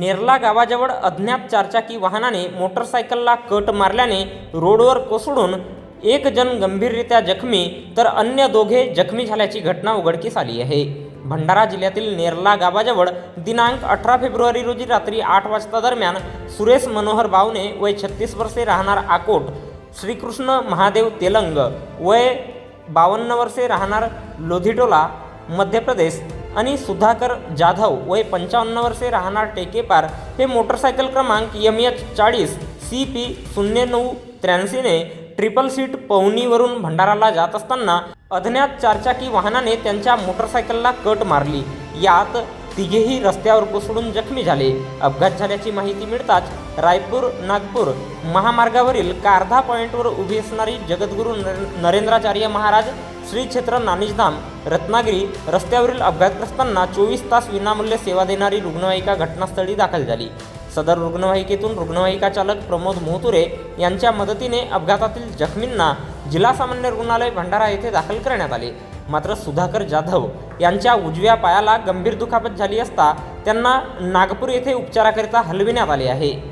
नेरला गावाजवळ अज्ञात चारचाकी वाहनाने मोटरसायकलला कट मारल्याने रोडवर कोसळून एक जण गंभीररित्या जखमी तर अन्य दोघे जखमी झाल्याची घटना उघडकीस आली आहे. भंडारा जिल्ह्यातील नेरला गावाजवळ दिनांक अठरा फेब्रुवारी रोजी रात्री आठ वाजता दरम्यान सुरेश मनोहर बावने वय छत्तीस वर्षे राहणार आकोट श्रीकृष्ण महादेव तेलंग वय बावन्न वर्षे राहणार लोधिटोला मध्य प्रदेश आणि सुधाकर जाधव वय पंचावन्न वर्षे राहणार टेकेपार हे मोटरसायकल क्रमांक यम एच चाळीस सी पी शून्य नऊ त्र्याऐंशीने ट्रिपल सीट पवनीवरून भंडाराला जात असताना अज्ञात चारचाकी वाहनाने त्यांच्या मोटरसायकलला कट मारली. यात तिघेही रस्त्यावर कोसळून जखमी झाले. अपघात झाल्याची माहिती मिळताच रायपूर नागपूर महामार्गावरील कारधा पॉईंटवर उभी असणारी जगद्गुरू नर- नरेंद्राचार्य महाराज श्री क्षेत्र नानिजधाम रत्नागिरी रस्त्यावरील अपघातग्रस्तांना चोवीस तास विनामूल्य सेवा देणारी रुग्णवाहिका घटनास्थळी दाखल झाली. सदर रुग्णवाहिकेतून रुग्णवाहिका चालक प्रमोद मोहतुरे यांच्या मदतीने अपघातातील जखमींना जिल्हा सामान्य रुग्णालय भंडारा येथे दाखल करण्यात आले. मात्र सुधाकर जाधव यांच्या उजव्या पायाला गंभीर दुखापत झाली असता त्यांना नागपूर येथे उपचाराकरिता हलविण्यात आले आहे.